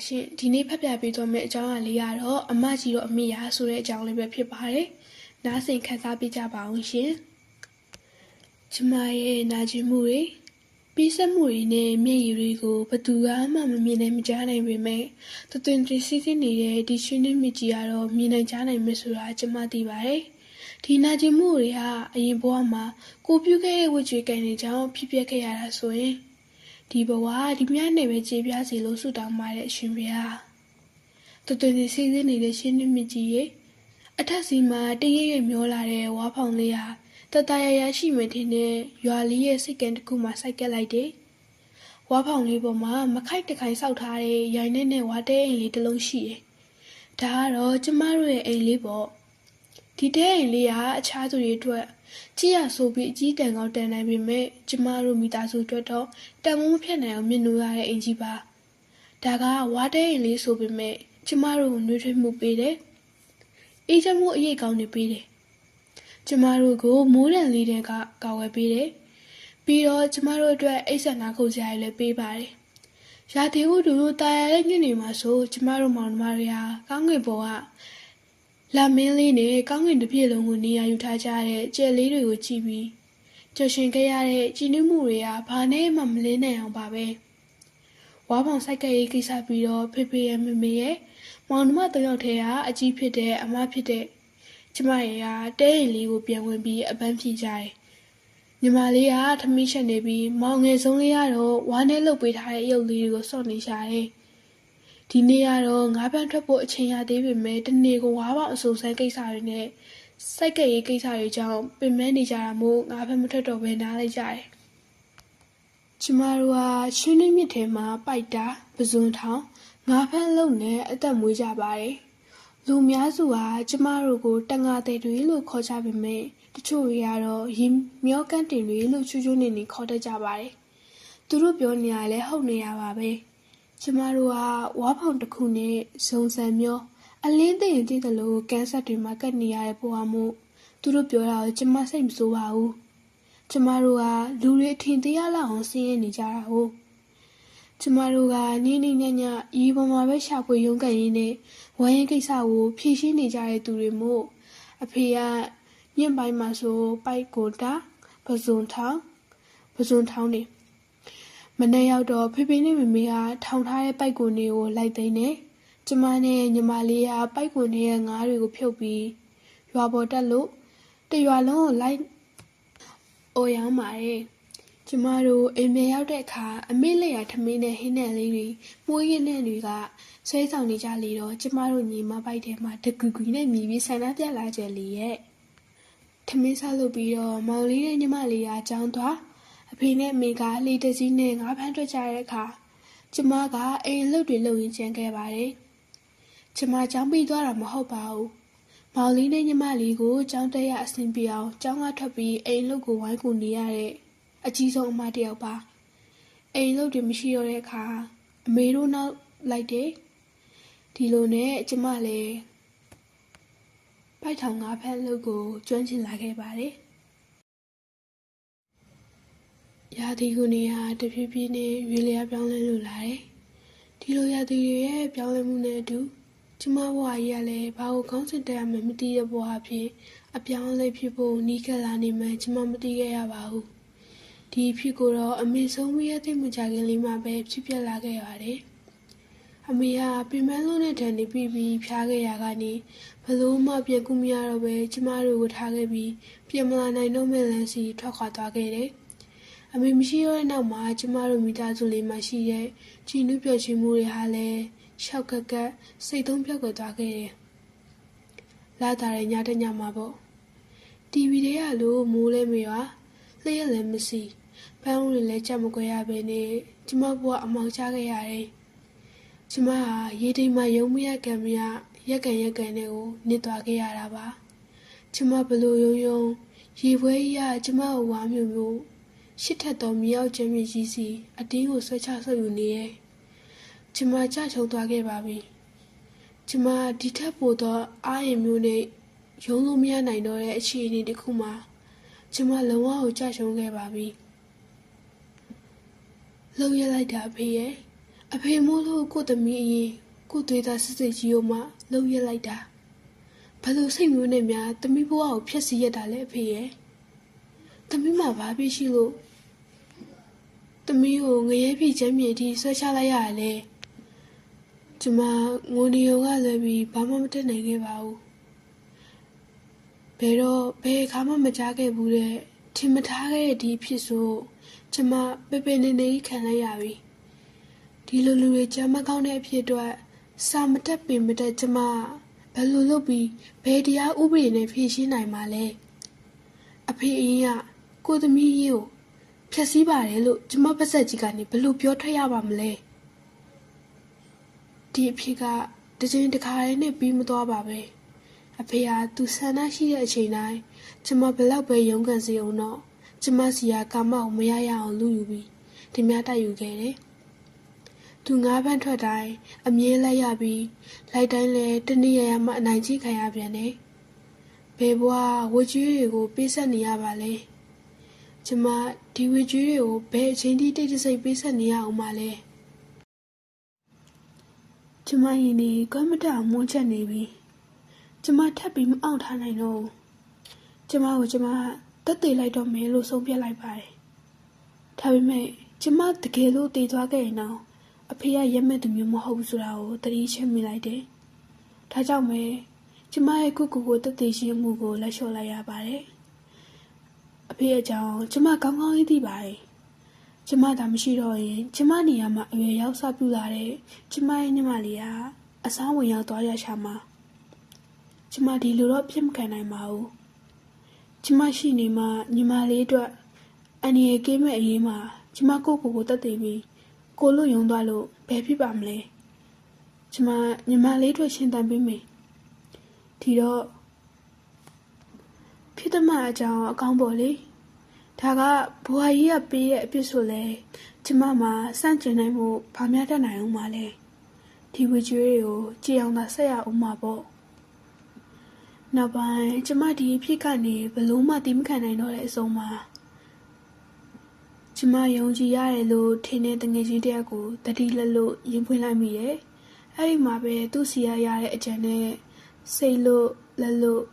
အားလုံးပဲမင်္ဂလာပါရှင်ဒီနေ့ဖတ်ပြပေးသွားမယ့်အကြောင်းအရာလေးကတော့အမကြီးတော့အမေရာဆိုတဲ့အကြောင်းလေးပဲဖြစ်ပါတယ်နားဆင်ခန်းစားပေးကြပါအောင်ရှင်ကျမရဲ့နာကျင်မှုတွေပြီးဆက်မှုတွေနဲ့မျက်ရည်တွေကိုဘယ်သူမှမမြင်နိုင်မကြားနိုင်ပေမဲ့တသွင်တစီးစီးနေတဲ့ဒီရှင်နေမြကြီးကတော့မြင်နိုင်ကြားနိုင်မယ်ဆိုတာကျမသိပါတယ်ဒီနာကျင်မှုတွေဟာအရင်ဘဝမှာကိုပြုခဲ့တဲ့ဝိကျွေကံတွေကြောင့်ဖြစ်ပျက်ခဲ့ရတာဆိုရင် ဒီဘဝဒီမြတ်နဲ့ပဲခြေပြားစီလို့ဆုတောင်းပါတဲ့အရှင်ဘုရားတော်တော်စီစီစဉ်နေတဲ့ရှင်နမြကြီးရေအထက်စီမှာတရရမျောလာတဲ့ဝါဖောင်လေးဟာတတရရရှိမှတင်တဲ့ရွာလေးရဲ့စိတ်ကံတစ်ခုမှစိုက်ကက်လိုက်တယ်ဝါဖောင်လေးပေါ်မှာမခိုက်တခိုင်ဆောက်ထားတဲ့ရိုင်နဲ့နဲ့ဝါတဲအိမ်လေးတစ်လုံးရှိတယ်ဒါကတော့ကျမတို့ရဲ့အိမ်လေးပေါ့ ဒီတဲအိမ်လေးဟာအခြားသူတွေအတွက်ကြည့်ရဆိုပြီးအကြီးတန်ကောင်းတန်နိုင်ပေမဲ့ကျမတို့မိသားစုအတွက်တော့တန်မိုးမဖြတ်နိုင်အောင်မြင်လို့ရတဲ့အင်ကြီးပါဒါကဝါတဲအိမ်လေးဆိုပေမဲ့ကျမတို့ကိုနှွေးထွေးမှုပေးတယ်အေးချမ်းမှုအရေးကောင်းနေပေးတယ်ကျမတို့ကိုမိုးတန်လေးတဲ့ကကာဝယ်ပေးတယ်ပြီးတော့ကျမတို့အတွက်အိတ်ဆက်နာခုတ်စရာတွေလည်းပေးပါတယ်ရာသီဥတုတာယာတဲ့ညနေမှာဆိုကျမတို့မောင်နှမတွေဟာကောင်းကင်ဘုံက လာမင်းလေးနဲ့ကောင်းကင်တစ်ပြည့်လုံးကိုနေရာယူထားကြတဲ့ကြယ်လေးတွေကိုကြည့်ပြီးကြော်ရှင်ခဲ့ရတဲ့ကြည်နူးမှုတွေကဘာနဲ့မှမလင်းနိုင်အောင်ပါပဲဝါဖောင်စိုက်ကရေးကိစ္စပြီးတော့ဖေဖေရဲ့မမေရဲ့မောင်နှမတစ်ယောက်တည်းကအကြီးဖြစ်တဲ့အမဖြစ်တဲ့ကျမရဲ့ကတဲအိမ်လေးကိုပြန်ဝင်ပြီးအပန်းဖြေကြတယ်ညီမလေးကထမင်းချက်နေပြီးမောင်ငယ်ဆုံးလေးကတော့ဝါနဲ့လှုပ်ပေးထားတဲ့အယုတ်လေးတွေကိုစော့နေရှာတယ် ဒီနေ့ကတော့ငါးပန်းထွက်ဖို့အချိန်ရသေးပေမဲ့တနေ့ကဝါပေါင်အဆူဆန်းကိစ္စတွေနဲ့စိုက်ကရေးကိစ္စတွေကြောင့်ပင်မနေကြတာမို့ငါးပန်းမထွက်တော့ဘဲနားလိုက်ကြတယ်ကျမတို့ကရှင်းနေမြစ်ထဲမှာပိုက်တာပဇွန်ထောင်ငါးဖန်းလုံးနဲ့အသက်မွေးကြပါတယ်လူများစုကကျမတို့ကိုတန်ငါတဲ့တွေလို့ခေါ်ကြပေမဲ့တချို့တွေကတော့ရင်မျောကန့်တင်တွေလို့ချူချူနေနေခေါ်တတ်ကြပါတယ်သူတို့ပြောနေရလဲဟုတ်နေရပါပဲ ကျမတို့ကဝါဖောင်တစ်ခုနဲ့ဇုံဆန်မျောအလင်းသိရင်တည်တယ်လို့ကန်းဆက်တွေမှာကတ်နေရတဲ့ပုံအမှုသူတို့ပြောတာကိုကျမစိတ်မဆိုးပါဘူးကျမတို့ကလူတွေအထင်သေးလောက်အောင်ဆင်းရဲနေကြတာဟုတ်ကျမတို့ကနေနေညညရီပေါ်မှာပဲရှာဖွေရုန်းကန်ရင်းနဲ့ဝိုင်းရင်ကိစ္စကိုဖြည့်ရှင်းနေကြတဲ့သူတွေမို့အဖေကညင်ပိုင်းမှာဆိုပိုက်ကိုတာပဇွန်ထောင်ပဇွန်ထောင်နေ မနေ့ရောက်တော့ဖေဖေနဲ့မမေကထောင်ထားတဲ့ပိုက်ကွန်တွေကိုလိုက်သိမ်းတယ်။ကျမနဲ့ညီမလေးကပိုက်ကွန်တွေရဲ့ငါးတွေကိုဖြုတ်ပြီးရွာပေါ်တက်လို့တရွာလုံးကိုလိုက်အိုရောင်းပါတယ်။ကျမတို့အိမ်မေရောက်တဲ့အခါအမေလက်ရထမင်းနဲ့ဟင်းနဲ့လေးတွေမှုရင်းနဲ့တွေကဆွဲဆောင်နေကြလေတော့ကျမတို့ညီမပိုက်ထဲမှာတကူကူနဲ့မြည်ပြီးဆန္ဒပြလာကြလေရဲ့။ထမင်းစားလို့ပြီးတော့မောင်လေးနဲ့ညီမလေးကအကြောင်းသွားအ ဖေနဲ့အမေကလေတစည်းနဲ့ငါးဖမ်းထွက်ကြတဲ့အခါကျမကအိမ်အလုပ်တွေလုပ်ရင်းကျန်ခဲ့ပါတယ်။ကျမကျောင်းပြီးသွားတာမဟုတ်ပါဘူး။မောင်လေးနဲ့ညီမလေးကိုကျောင်းတက်ရအဆင်ပြေအောင်ကျောင်းကထွက်ပြီးအိမ်အလုပ်ကိုဝိုင်းကူနေရတဲ့အကြီးဆုံးအမတစ်ယောက်ပါ။အိမ်အလုပ်တွေမရှိတော့တဲ့အခါအမေတို့နောက်လိုက်တယ်။ဒီလိုနဲ့ကျမလည်းပိုက်ထောင်ငါးဖက်အလုပ်ကိုကျွမ်းကျင်လာခဲ့ပါတယ်။ ရာသီကူနေဟာတဖြည်းဖြည်းနဲ့ရွေလျားပြောင်းလဲလို့လာတယ်။ဒီလိုရာသီတွေရဲ့ပြောင်းလဲမှုနဲ့အတူကျမဘဝကြီးကလည်းဘာကိုခေါင်းစဉ်တက်ရမှန်းမသိတဲ့ဘဝအဖြစ်အပြောင်းအလဲဖြစ်ဖို့နီးကပ်လာနေမှန်းကျမမသိခဲ့ရပါဘူး။ဒီအဖြစ်ကိုတော့အမေဆုံးမရတဲ့မကြခင်လေးမှပဲဖြစ်ပျက်လာခဲ့ပါတယ်။အမေကပြင်ပန်းလုံးနဲ့တန်နေပြီးပြီးဖျားခဲ့ရကနေဘလို့မှပြန်ကူမရတော့ပဲကျမတို့ကိုထားခဲ့ပြီးပြင်မလာနိုင်တော့မဲ့လမ်းစီထွက်ခွာသွားခဲ့တယ်။ အမေမရှိတော့တဲ့နောက်မှာကျမတို့မိသားစုလေးမှာရှိတဲ့ကြည်နုပျော်ရွှင်မှုတွေဟာလည်းရှောက်ကက်ကက်စိတ်သုံးပြောက်ကွယ်သွားခဲ့တယ်။လာတာတဲ့ညတစ်ညမှာပေါ့။ TV တွေကလို့မိုးလဲမေရွာလျှက်လည်းမရှိပန်းဦးတွေလည်းကြက်မကွဲရပဲနဲ့ကျမဘဝအမောင်ချခဲ့ရတယ်။ကျမဟာရေတိမ်မှာယုံမရကံမရရက်ကန်ရက်ကန်နဲ့ကိုနစ်သွားခဲ့ရတာပါ။ကျမဘလို့ယုံယုံရေပွဲကြီးကကျမကိုဝါမျိုးမျိုး ရှစ်ထက်သောမြောက်ကျမ်းမြေကြီးစီအတင်းကိုဆွဲချဆုပ်ယူနေရဲ့ကျမကြချုံသွားခဲ့ပါပြီကျမဒီထက်ပိုသောအားရင်မျိုးနဲ့ရုံးလို့မရနိုင်တော့တဲ့အခြေအနေတစ်ခုမှာကျမလုံးဝကိုကြချုံခဲ့ပါပြီလှုပ်ရလိုက်တာဖေရဲ့အဖေမို့လို့ကို့သမီးအရင်ကို့သွေးသားစစ်စစ်ကြီးကိုမှလှုပ်ရက်လိုက်တာဘယ်လိုစိတ်မျိုးနဲ့များသမီးဘဝကိုဖျက်ဆီးရတာလဲအဖေရဲ့သမီးမှာဘာဖြစ်ရှိလို့ သမီးကိုငရဲဖြစ်ချမ်းမြေအထိဆွဲချလိုက်ရရလဲကျမငိုနေုံကလည်းပြီးဘာမှမတက်နိုင်ခဲ့ပါဘူးဘယ်တော့ဘယ်အခါမှမကြားခဲ့ဘူးတဲ့ထင်မထားခဲ့တဲ့ဒီအဖြစ်ဆိုကျမပေပေနေနေကြီးခံလိုက်ရပြီဒီလိုလူတွေကြမ်းမကောင်းတဲ့အဖြစ်အတွက်စာမတက်ပင်မတက်ကျမဘယ်လိုလုပ်ပြီးဘယ်တရားဥပဒေနဲ့ဖြေရှင်းနိုင်မှာလဲအဖေအင်းကကိုသမီးကြီးကို ဖျက်ဆီးပါတယ်လို့ကျမပါဆက်ကြီးကနေဘယ်လိုပြောထွက်ရပါမလဲဒီအဖြစ်ကတစ်ချိန်တစ်ခါတည်းနဲ့ပြီးမသွားပါပဲအဖေကသူဆန္ဒရှိတဲ့အချိန်တိုင်းကျမဘယ်လောက်ပဲရုန်းကန်စေအောင်တော့ကျမစီကကာမအောင်မရရအောင်လူယူပြီးဒီများတိုက်ယူခဲ့တယ်သူငါးပန်းထွက်တိုင်းအမြဲလိုက်ရပြီးလိုက်တိုင်းလဲတနေ့ရရမှအနိုင်ကြီးခံရပြန်တယ်။ဘယ်ဘွားဝကြွေးတွေကိုပေးဆက်နေရပါလဲ။ ကျမဒီဝကြွေးတွေကိုဘယ်အချိန်ထိတိတ်တဆိတ်ပေးဆက်နေရအောင်မလဲ။ကျမရင်ဒီကွမ်းမတအောင်မွန်းချက်နေပြီ။ကျမထပ်ပြီးမအောင်ထားနိုင်တော့ဘူး။ကျမကိုကျမတက်သေးလိုက်တော့မယ်လို့ဆုံးဖြတ်လိုက်ပါတယ်။ဒါပေမဲ့ကျမတကယ်လို့တည်သွားခဲ့ရင်တော့အဖေကရက်မဲ့သူမျိုးမဟုတ်ဘူးဆိုတာကိုသတိချင်းမိလိုက်တယ်။ဒါကြောင့်ပဲကျမရဲ့ကုကူကိုတက်တည်ရှင်းမှုကိုလက်လျှော့လိုက်ရပါတယ်။ အဖေအကြောင်းကျမကောင်းကောင်းသိသိပါတယ်။ကျမသာမရှိတော့ရင်ကျမနေရာမှာအရွယ်ရောက်စပြုလာတဲ့ကျမရဲ့ညီမလေးကအစားဝင်ရောက်သွားရရှာမှာကျမဒီလိုတော့ဖြစ်မခံနိုင်ပါဘူး။ကျမရှိနေမှညီမလေးအတွက်အန်ရီကင်းမဲ့အရေးမှာကျမကိုယ့်ကိုယ်ကိုတက်တည်ပြီးကိုလို့ယုံသွားလို့ဘယ်ဖြစ်ပါမလဲကျမညီမလေးတို့ရှင်းတန်ပေးမယ်ဒီတော့ ဖြစ်သမျှအကြောင်းအကောင်းပေါ်လေဒါကဘွာကြီးကပေးတဲ့အပြစ်ဆိုလဲကျမမှာစန့်ကျင်နိုင်မှုဘာများတတ်နိုင်အောင်မလဲဒီဝကြွေးတွေကိုကြည်အောင်သာဆက်ရအောင်မှာပေါ့နောက်ပိုင်းကျမဒီအဖြစ်ကနေဘယ်လို့မှတိမခံနိုင်တော့တဲ့အဆုံးမှာကျမယုံကြည်ရတယ်လို့ထင်တဲ့တငယ်ချင်းတယောက်ကိုတတိလက်လို့ရင်ဖွင့်လိုက်မိတယ်။အဲ့ဒီမှာပဲသူ့စီရရတဲ့အကြံနဲ့စိတ်လို့လက်လို့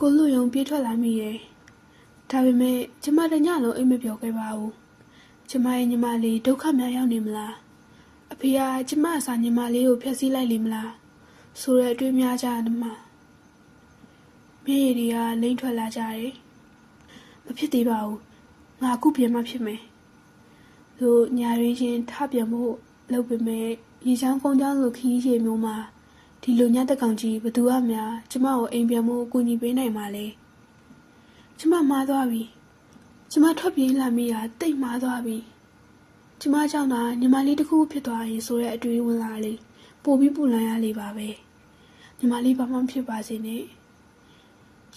ကိုလူယုံပြေးထွက်လာမိတယ်။ဒါပေမဲ့ကျမတညလုံးအိမ်မပြောခဲ့ပါဘူး။ကျမရဲ့ညီမလေးဒုက္ခများရောက်နေမလား။အဖေကကျမအစာညီမလေးကိုဖျက်ဆီးလိုက်လိမ့်မလား။ဆိုတဲ့အတွေ့များကြတယ်မှာမျက်ရည်တွေကလိမ့်ထွက်လာကြတယ်။မဖြစ်သေးပါဘူး။ငါအခုပြန်မှဖြစ်မယ်လို့ညာရင်းချင်းထပြန်ဖို့လုပ်ပေမဲ့ရေချောင်းကုန်းချောင်းလိုခီးရေမျိုးမှာ ဒီလိုညတက်ကောင်ကြီးဘသူကများကျမကိုအိမ်ပြန်ဖို့အကူအညီပေးနိုင်မှာလဲကျမမှားသွားပြီကျမထွက်ပြေးလာမိတာတိတ်မှားသွားပြီကျမကြောင့်သာညီမလေးတစ်ခုဖြစ်သွားရင်ဆိုတဲ့အတွေးဝင်လာလေပို့ပြီးပူလန်ရလေပါပဲညီမလေးဘာမှမဖြစ်ပါစေနဲ့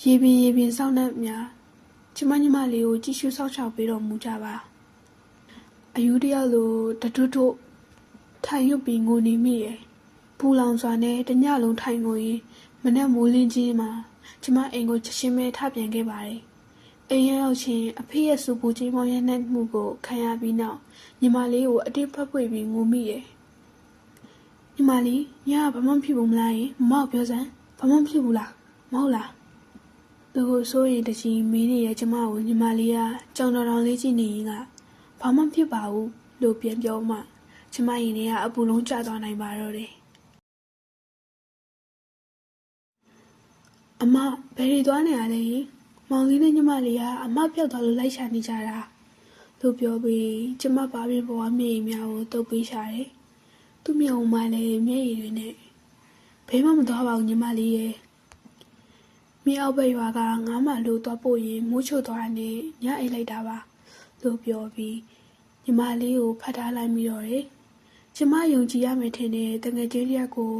ရေပင်ရေပင်စောင့်နှက်များကျမညီမလေးကိုကြည့်ရှုစောင့်ရှောက်ပေးတော်မူကြပါအယူတယောက်လိုတထွတ်ထွတ်ထိုင်ရွတ်ပြီးငိုနေမိရဲ့ ပူလောင်စွာနဲ့တညလုံးထိုင်ငိုရင်မနဲ့မိုးလင်းကြီးမှာကျမအိမ်ကိုချက်ချင်းပဲထပြန်ခဲ့ပါတယ်အိမ်ရောက်ချင်းအဖေရဲ့စူပူချင်းမောင်ရဲ့နှက်မှုကိုခံရပြီးနောက်ညီမလေးကိုအတိတ်ဖက်ပွေပြီးငိုမိရဲ့ညီမလေးညကဘာမှမဖြစ်ဘူးမလားယင်မမောက်ပြောစမ်းဘာမှမဖြစ်ဘူးလားမဟုတ်လားသူကိုစိုးရင်တကြီးမင်းနေရဲ့ကျမကိုညီမလေးကကြောင်တော်တော်လေးကြည့်နေရင်ကဘာမှမဖြစ်ပါဘူးလို့ပြန်ပြောမှကျမရင်ထဲကအပူလုံးကျသွားနိုင်ပါတော့တယ် အမဘယ်ရီသွားနေရလဲယင်မောင်လေးနဲ့ညီမလေးကအမပြောက်သွားလို့လိုက်ရှာနေကြတာလို့ပြောပြီးကျမဘာဖြစ်ဘဝမျက်ရည်များကိုတုပ်ပေးရှာတယ်သူ့မျက်ဝန်းမှလည်းမျက်ရည်တွေနဲ့ဘယ်မှမသွားပါဘူးညီမလေးရဲ့မြေအောက်ဘက်ရွာကငားမလို့သွားပို့ရင်မိုးချိုသွားတာနဲ့ညအိတ်လိုက်တာပါလို့ပြောပြီးညီမလေးကိုဖတ်ထားလိုက်ပြီးတော့တယ်ကျမယုံကြည်ရမယ်ထင်တဲ့တငယ်ချင်းတယောက်ကို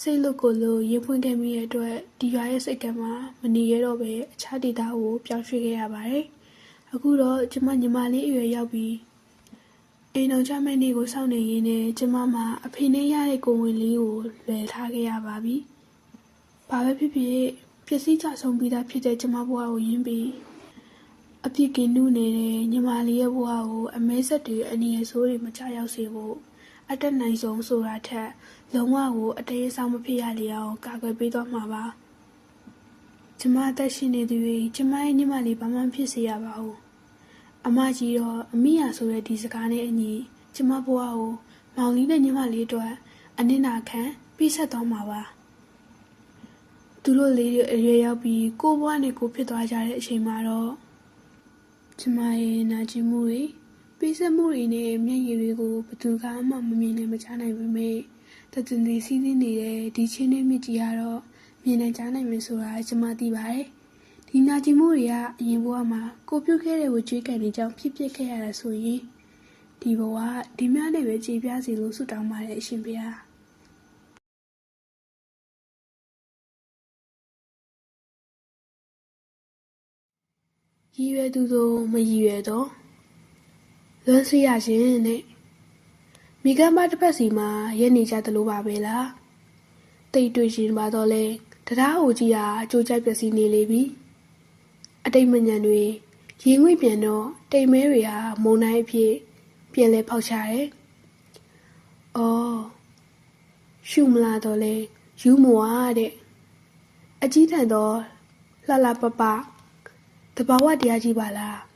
စိတ်လွတ်ကိုလို့ရင်ဖွင့်ခဲ့မိတဲ့အတွက်ဒီရွာရဲ့စိတ်ကမ်းမှာမနေရတော့ပဲအခြားဒေသကိုပြောင်းရွှေ့ခဲ့ရပါတယ်အခုတော့ကျမညီမလေးအရွယ်ရောက်ပြီးအိမ်တော်ချမဲ့နေကိုစောင့်နေရင်းနဲ့ကျမမှာအဖေနဲ့ရတဲ့ကိုယ်ဝင်လေးကိုလွယ်ထားခဲ့ရပါပြီဘာပဲဖြစ်ဖြစ်ပျက်စီးကြဆုံးပြီးသားဖြစ်တဲ့ကျမဘဝကိုယဉ်ပြီးအပြစ်ကင်းနုနေတဲ့ညီမလေးရဲ့ဘဝကိုအမဲဆက်တွေအနည်းဆိုးတွေမချရောက်စေဖို့ အတက်နိုင်ဆုံးဆိုတာထက်လုံးဝကိုအတေးအဆောင်မဖြစ်ရလေအောင်ကာကွယ်ပေးသွားမှာပါကျမအသက်ရှင်နေသူတွေကျမရဲ့ညီမလေးဘာမှမဖြစ်စေရပါဘူးအမကြီးတော့အမိရဆိုတဲ့ဒီစကားနဲ့အညီကျမဘဝကိုမောင်လေးနဲ့ညီမလေးအတွက်အနစ်နာခံပြီးဆက်သွားမှာပါသူတို့လေးတွေအရွယ်ရောက်ပြီးကိုယ့်ဘဝနဲ့ကိုယ်ဖြစ်သွားကြတဲ့အချိန်မှာတော့ကျမရဲ့နာကျင်မှုတွေ ပေးဆက်မှုတွေနဲ့မျက်ရည်တွေကိုဘယ်သူကမှမမြင်နိုင်မကြားနိုင်ပေမဲ့တည်တည်စီးစီးနေတဲ့ဒီချင်းနဲ့မြစ်ကြီးကတော့မြင်နိုင်ကြားနိုင်မယ်ဆိုတာကျမသိပါတယ်ဒီနာကျင်မှုတွေကအရင်ဘဝမှာကိုပြုတ်ခဲ့တဲ့ဝကြွေးကန်တွေကြောင့်ဖြစ်ဖြစ်ခဲ့ရတာဆိုရင်ဒီဘဝဒီများနဲ့ပဲကြည်ပြားစီလို့ဆုတောင်းပါတယ်အရှင်ဘုရား ရည်ရွယ်သူတို့မရည်ရွယ်တော့ လွမ်းစီရခြင်းနဲ့မိကမ်းပါတစ်ဖက်စီမှာရက်နေကြသလိုပါပဲလားတိတ်တွေ့ရှင်ပါတော့လဲတရားဟိုကြီးဟာကြိုးကြိုက်ပျက်စီးနေလေပြီအတိတ်မညံတွေရင်ငွေ့ပြန်တော့တိတ်မဲတွေဟာမုံတိုင်းအဖြစ်ပြန်လဲဖောက်ချတယ်။အော်ရှုမလာတော့လဲယူမွာတဲ့အကြီးထန်တော့လှလှပပတဘာဝတရားကြီးပါလား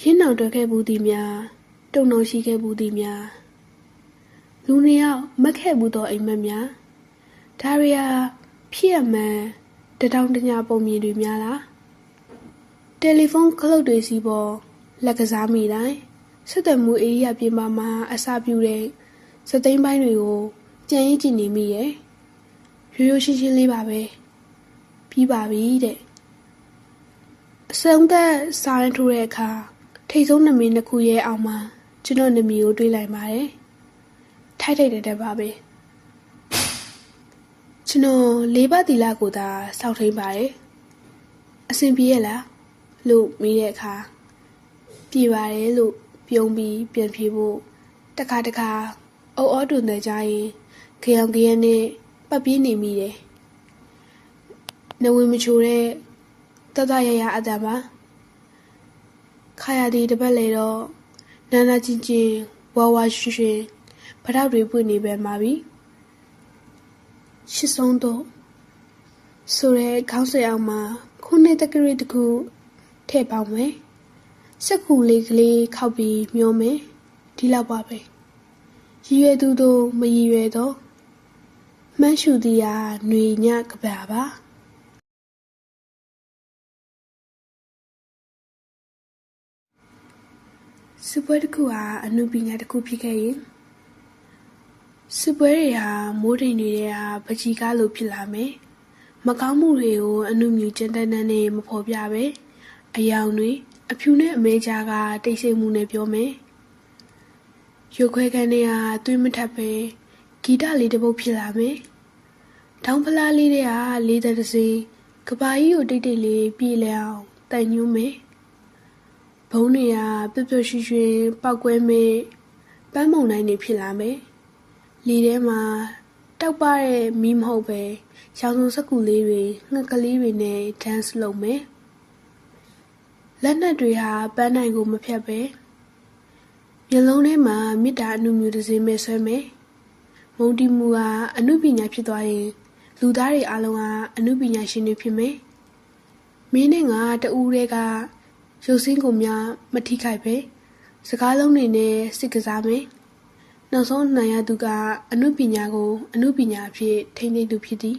ရင်းနှောင်တွဲခဲ့ဘူးသည်များတုံနှောင်ရှိခဲ့ဘူးသည်များလူနှစ်ယောက်မက်ခဲ့ဘူးသောအိမ်မက်များဒါရီယာဖြစ်ရမှန်တထောင်တညာပုံမြင်တွေများလားတယ်လီဖုန်းခလုတ်တွေစီပေါ်လက်ကစားမိတိုင်းဆက်သွယ်မှုဧရိယာပြင်ပမှာအစာပြူတဲ့စသိမ်းပိုင်းတွေကိုကြံရင်ကြည့်နေမိရဲ့ရိုးရိုးရှင်းရှင်းလေးပါပဲပြီးပါပြီတဲ့အဆုံးသက်စားရင်ထိုးတဲ့အခါ ထိတ်ဆုံးနမင်းတစ်ခုရဲ့အောက်မှာကျွန်တော်နမီကိုတွေးလိုက်ပါတယ်။ထိုက်ထိုက်တဲ့တဲ့ပါပဲ။ကျွန်တော်လေးပါးတီလာကိုသာစောက်ထိန်ပါတယ်။အဆင်ပြေရဲ့လားလို့မေးတဲ့အခါပြေပါတယ်လို့ပြုံးပြီးပြန်ပြေဖို့တခါတခါအုပ်အော်တူနေကြရင်ခရောင်ခရမ်းနဲ့ပတ်ပြေးနေမိတယ်။နဝင်မချိုတဲ့တတရရအတံပါ ခါရဒီတပတ်လေတော့နာနာချင်းချင်းဝါဝါရွှင်ရွှင်ဖထောက်တွေပွင့်နေပဲမှာပြီရှစ်ဆုံးတော့ဆိုရဲခေါင်းဆွဲအောင်မှာခုနှစ်တက္ကရီတစ်ခုထည့်ပေါင်းမယ်စက်ကူလေးကလေးခောက်ပြီးမျောမယ်ဒီလောက်ပါပဲရည်ရွယ်သူတို့မရည်ရွယ်တော့မှန်းရှူသည်ဟာຫນွေညကပါပါ စပွဲတစ်ခုဟာအနုပညာတစ်ခုဖြစ်ခဲ့ရင်စပွဲတွေဟာမိုးတိမ်တွေတဲ့ဟာပကြီးကားလိုဖြစ်လာမယ်မကောင်းမှုတွေကိုအနုမြူကျန်တဲ့နဲ့နဲ့မဖော်ပြပဲအယောင်တွေအဖြူနဲ့အမဲကြားကတိတ်ဆိတ်မှုနဲ့ပြောမယ်ရုပ်ခွဲခန်းတွေဟာသွေးမထပ်ပဲဂီတလေးတစ်ပုတ်ဖြစ်လာမယ်တောင်ဖလားလေးတွေဟာလေးသက်တစ်စီကဘာကြီးကိုတိတ်တိတ်လေးပြေးလဲအောင်တိုင်ညွှန်းမယ် ဘုံတွေကပျော့ပျော့ရွှင်ရွှင်ပောက်ကွဲမဲ့ပန်းမုန်တိုင်းတွေဖြစ်လာမယ်။လေထဲမှာတောက်ပတဲ့မီးမဟုတ်ပဲရောင်စုံစက်ကူလေးတွေငှက်ကလေးတွေနဲ့ dance လုပ်မယ်။လက်နက်တွေဟာပန်းနိုင်ကိုမဖြတ်ပဲမျက်လုံးထဲမှာမေတ္တာအနုမြူတစ်စင်းပဲဆွဲမယ်။မုံတီမူဟာအနုပညာဖြစ်သွားရင်လူသားတွေအလုံးဟာအနုပညာရှင်တွေဖြစ်မယ်။မင်းနဲ့ငါတူးတွေက ရုပ်စင်းကိုများမထိခိုက်ပဲစကားလုံးတွေနဲ့စစ်ကစားမယ်နောက်ဆုံးနိုင်ရသူကအမှုပညာကိုအမှုပညာအဖြစ်ထိန်းသိမ်းသူဖြစ်သည်